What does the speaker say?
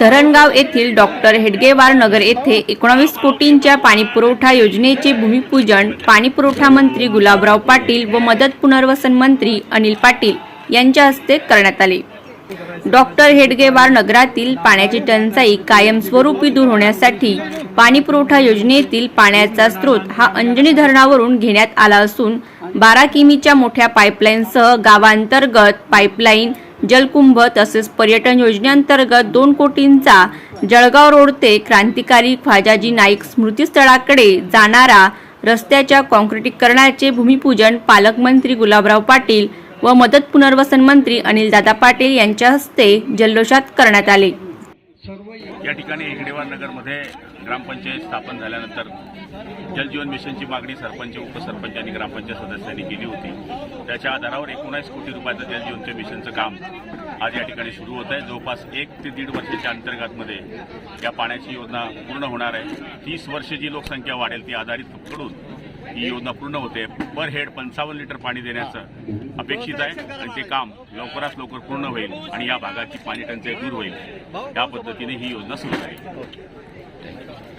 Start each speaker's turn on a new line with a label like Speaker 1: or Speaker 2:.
Speaker 1: धरणगाव येथील डॉक्टर हेडगेवार नगर येथे एकोणावीस कोटींच्या पाणीपुरवठा योजनेचे भूमिपूजन पाणीपुरवठा मंत्री गुलाबराव पाटील व मदत पुनर्वसन मंत्री अनिल पाटील यांच्या हस्ते करण्यात आले. डॉक्टर हेडगेवार नगरातील पाण्याची टंचाई कायमस्वरूपी दूर होण्यासाठी पाणीपुरवठा योजनेतील पाण्याचा स्रोत हा अंजनी धरणावरून घेण्यात आला असून बारा किमीच्या मोठ्या पाईपलाईनसह गावांतर्गत पाईपलाईन जलकुंभ तसेच पर्यटन योजनेअंतर्गत दोन कोटींचा जळगाव रोड ते क्रांतिकारी ख्वाजाजी नाईक स्मृतीस्थळाकडे जाणारा रस्त्याच्या काँक्रिटीकरणाचे भूमिपूजन पालकमंत्री गुलाबराव पाटील व मदत पुनर्वसन मंत्री अनिलदादा पाटील यांच्या हस्ते जल्लोषात करण्यात आले.
Speaker 2: या ठिकाणी हिंगडेवार नगरमध्ये ग्रामपंचायत स्थापन झाल्यानंतर जलजीवन मिशनची मागणी सरपंच उपसरपंच आणि ग्रामपंचायत सदस्यांनी केली होती. त्याच्या आधारावर एकोणास कोटी रुपयाचं जलजीवनच्या मिशनचं काम आज या ठिकाणी सुरू होत आहे. जवळपास एक ते दीड वर्षाच्या अंतर्गतमध्ये या पाण्याची योजना पूर्ण होणार आहे. तीस वर्ष जी लोकसंख्या वाढेल ती आधारित कडून ही योजना पूर्ण होते. पर हेड पंचावन्न लिटर पाणी देण्याचं अपेक्षित आहे. आणि ते काम लवकरात लवकर पूर्ण होईल आणि या भागाची पाणी टंचाई दूर होईल. या पद्धतीने ही योजना सुरू आहे